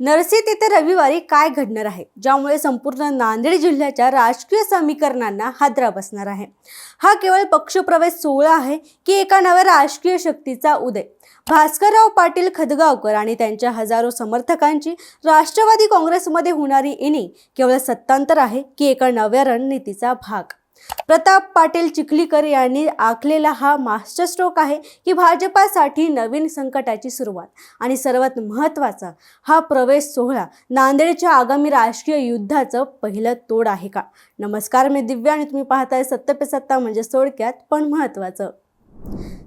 नरसेत येथे रविवारी काय घडणार आहे? ज्यामुळे संपूर्ण नांदेड जिल्ह्याच्या राजकीय समीकरणांना हादरा बसणार आहे. हा केवळ पक्षप्रवेश सोहळा आहे की एका नव्या राजकीय शक्तीचा उदय? भास्करराव पाटील खदगावकर आणि त्यांच्या हजारो समर्थकांची राष्ट्रवादी काँग्रेसमध्ये होणारी इनिंग केवळ सत्तांतर आहे की एका नव्या रणनीतीचा भाग. प्रताप पाटील चिखलीकर यांनी आखलेला हा मास्टर स्ट्रोक आहे की भाजपासाठी नवीन संकटाची सुरुवात. आणि सर्वात महत्त्वाचा हा प्रवेश सोहळा नांदेडच्या आगामी राजकीय युद्धाचं पहिलं तोड आहे का? नमस्कार मी दिव्या आणि तुम्ही पाहताय सत्य पे सत्ता म्हणजे थोडक्यात पण महत्त्वाचं.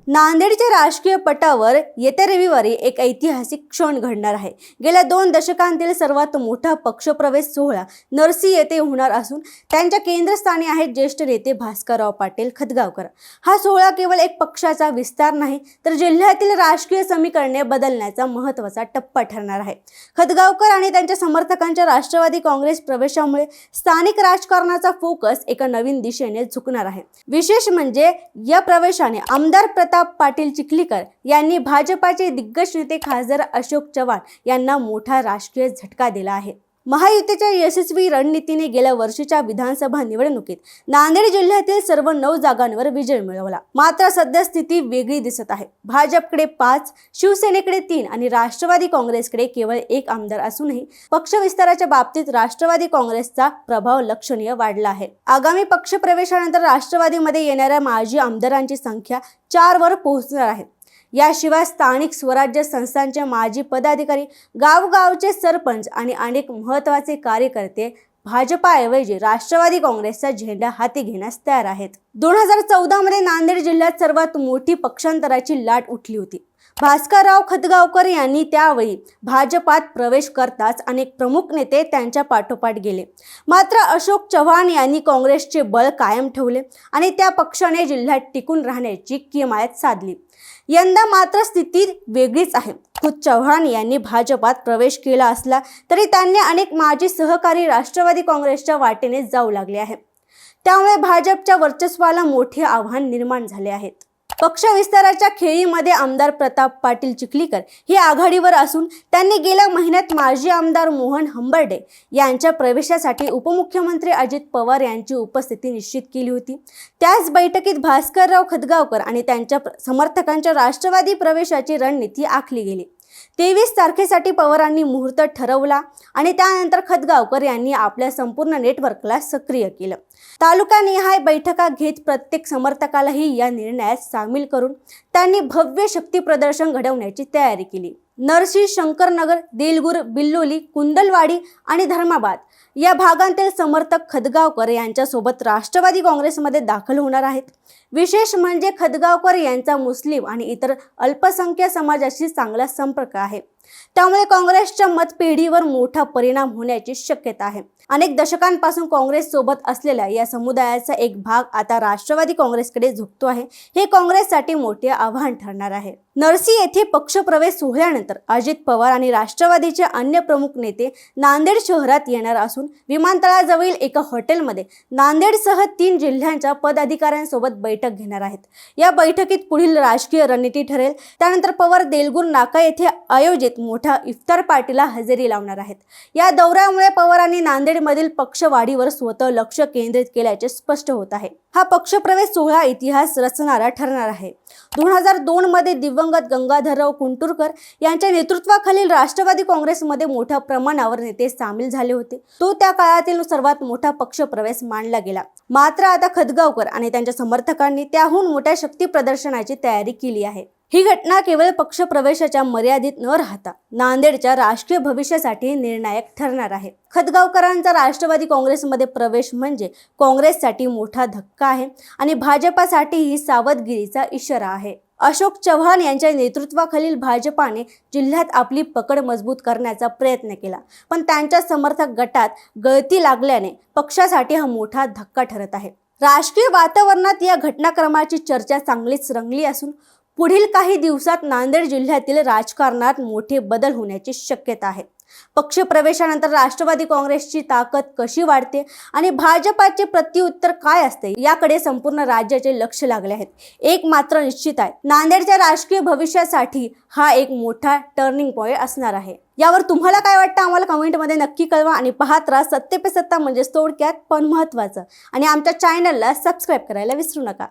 नांदेडच्या राजकीय पटावर येत्या रविवारी एक ऐतिहासिक क्षण घडणार आहे. गेल्या दोन दशकांतील सर्वात मोठा पक्षप्रवेश सोहळा नरसी येथे होणार असून त्यांच्या केंद्रस्थानी आहेत ज्येष्ठ नेते भास्करराव पाटील खदगावकर. हा सोहळा केवळ एक पक्षाचा विस्तार नाही तर जिल्ह्यातील राजकीय समीकरणे बदलण्याचा महत्त्वाचा टप्पा ठरणार आहे. खदगावकर आणि त्यांच्या समर्थकांच्या राष्ट्रवादी काँग्रेस प्रवेशामुळे स्थानिक राजकारणाचा फोकस एका नवीन दिशेने झुकणार आहे. विशेष म्हणजे या प्रवेशाने आमदार प्रताप पाटील चिखलीकर यांनी भाजपाचे दिग्गज नेते खासदार अशोक चव्हाण यांना मोठा राजकीय झटका दिला आहे. महायुतीच्या यशस्वी रणनीतीने गेल्या वर्षीच्या विधानसभा निवडणुकीत नांदेड जिल्ह्यातील सर्व नऊ जागांवर विजय मिळवला. मात्र सध्या स्थिती वेगळी दिसत आहे. भाजपकडे पाच शिवसेनेकडे तीन आणि राष्ट्रवादी काँग्रेसकडे केवळ एक आमदार असूनही पक्ष विस्ताराच्या बाबतीत राष्ट्रवादी काँग्रेसचा प्रभाव लक्षणीय वाढला आहे. आगामी पक्ष प्रवेशानंतर राष्ट्रवादीमध्ये येणाऱ्या माजी आमदारांची संख्या चार वर पोहोचणार आहे. याशिवाय स्थानिक स्वराज्य संस्थांचे माजी पदाधिकारी गावगावचे सरपंच आणि अनेक महत्त्वाचे कार्यकर्ते भाजपाऐवजी राष्ट्रवादी काँग्रेसचा झेंडा हाती घेण्यास तयार आहेत. दोन हजार चौदामध्ये नांदेड जिल्ह्यात सर्वात मोठी पक्षांतराची लाट उठली होती. भास्करराव खतगावकर यांनी त्यावेळी भाजपात प्रवेश करताच अनेक प्रमुख नेते त्यांच्या पाठोपाठ गेले. मात्र अशोक चव्हाण यांनी काँग्रेसचे बळ कायम ठेवले आणि त्या पक्षाने जिल्ह्यात टिकून राहण्याची किमायत साधली. यंदा मात्र स्थिती वेगळीच आहे. खुद चव्हाण यांनी भाजपात प्रवेश केला असला तरी त्यांनी अनेक माजी सहकारी राष्ट्रवादी काँग्रेसच्या वाटेने जाऊ लागले आहे. त्यामुळे भाजपच्या वर्चस्वाला मोठे आव्हान निर्माण झाले आहेत पक्ष विस्ताराच्या खेळीमध्ये आमदार प्रताप पाटील चिखलीकर हे आघाडीवर असून त्यांनी गेल्या महिन्यात माजी आमदार मोहन हंबर्डे यांच्या प्रवेशासाठी उपमुख्यमंत्री अजित पवार यांची उपस्थिती निश्चित केली होती. त्याच बैठकीत भास्करराव खदगावकर आणि त्यांच्या समर्थकांच्या राष्ट्रवादी प्रवेशाची रणनीती आखली गेली. तेवीस तारखेसाठी पवारांनी मुहूर्त ठरवला आणि त्यानंतर खदगावकर यांनी आपल्या संपूर्ण नेटवर्कला सक्रिय केलं. तालुकानिहाय बैठका घेत प्रत्येक समर्थकालाही या निर्णयात सामील करून त्यांनी भव्य शक्ती प्रदर्शन घडवण्याची तयारी केली. नरसी शंकरनगर देलगुर बिल्लोली कुंदलवाडी आणि धर्माबाद या भागांतील समर्थक खदगावकर यांच्यासोबत राष्ट्रवादी काँग्रेसमध्ये दाखल होणार आहेत. विशेष म्हणजे खदगावकर यांचा मुस्लिम आणि इतर अल्पसंख्याक समाजाशी चांगला संपर्क आहे. त्यामुळे काँग्रेसच्या मतपेढीवर मोठा परिणाम होण्याची शक्यता आहे. अनेक दशकांपासून काँग्रेस सोबत असलेल्या या समुदायाचा एक भाग आता राष्ट्रवादी काँग्रेसकडे झुकतो आहे. हे काँग्रेससाठी मोठे आव्हान ठरणार आहे. नरसी येथे पक्षप्रवेश सोहळ्यानंतर अजित पवार आणि राष्ट्रवादीचे अन्य प्रमुख नेते नांदेड शहरात येणार असून विमानतळाजवळील एका हॉटेलमध्ये नांदेडसह तीन जिल्ह्यांच्या पदाधिकाऱ्यांसोबत बैठक घेणार आहेत. या बैठकीत पुढील राजकीय रणनीती ठरेल. त्यानंतर पवार देलगुर नाका येथे आयोजित मोठ्या इफ्तार पार्टीला हजेरी लावणार आहेत. या दौऱ्यामुळे पवारांनी नांदेडमधील पक्षवाढीवर स्वतः लक्ष केंद्रित केल्याचे स्पष्ट होत आहे. हा पक्षप्रवेश सोहळा इतिहास रचणारा ठरणार आहे. दोन हजार दोन मध्ये दिवंगत गंगाधरराव कुंटुरकर यांच्या नेतृत्वाखालील राष्ट्रवादी काँग्रेसमध्ये मोठ्या प्रमाणावर नेते सामील झाले होते. तो त्या काळातील सर्वात मोठा पक्षप्रवेश मानला गेला. मात्र आता खदगावकर आणि त्यांच्या समर्थकांनी त्याहून मोठ्या शक्ती प्रदर्शनाची तयारी केली आहे. ही घटना केवळ पक्ष प्रवेशाच्या मर्यादित न राहता नांदेडच्या राष्ट्रीय भविष्यासाठी निर्णायक ठरणार आहे. खदगावकरांचा राष्ट्रवादी काँग्रेसमध्ये प्रवेश म्हणजे काँग्रेससाठी मोठा धक्का आहे आणि भाजपासाठीही सावधगिरीचा इशारा आहे. अशोक चव्हाण यांच्या नेतृत्वाखालील भाजपाने जिल्ह्यात आपली पकड मजबूत करण्याचा प्रयत्न केला पण त्यांच्या समर्थक गटात गळती लागल्याने पक्षासाठी हा मोठा धक्का ठरत आहे. राजकीय वातावरणात या घटनाक्रमाची चर्चा चांगलीच रंगली असून पुढील काही दिवसात नांदेड जिल्ह्यातील राजकारणात मोठे बदल होण्याची शक्यता आहे. पक्षप्रवेशानंतर राष्ट्रवादी काँग्रेसची ताकद कशी वाढते आणि भाजपाचे प्रत्युत्तर काय असते याकडे संपूर्ण राज्याचे लक्ष लागले आहेत. एक मात्र निश्चित आहे नांदेडच्या राजकीय भविष्यासाठी हा एक मोठा टर्निंग पॉईंट असणार आहे. यावर तुम्हाला काय वाटतं आम्हाला कमेंटमध्ये नक्की कळवा आणि पाहत राहा सत्ते पे सत्ता म्हणजेच थोडक्यात पण महत्त्वाचं. आणि आमच्या चॅनलला सबस्क्राईब करायला विसरू नका.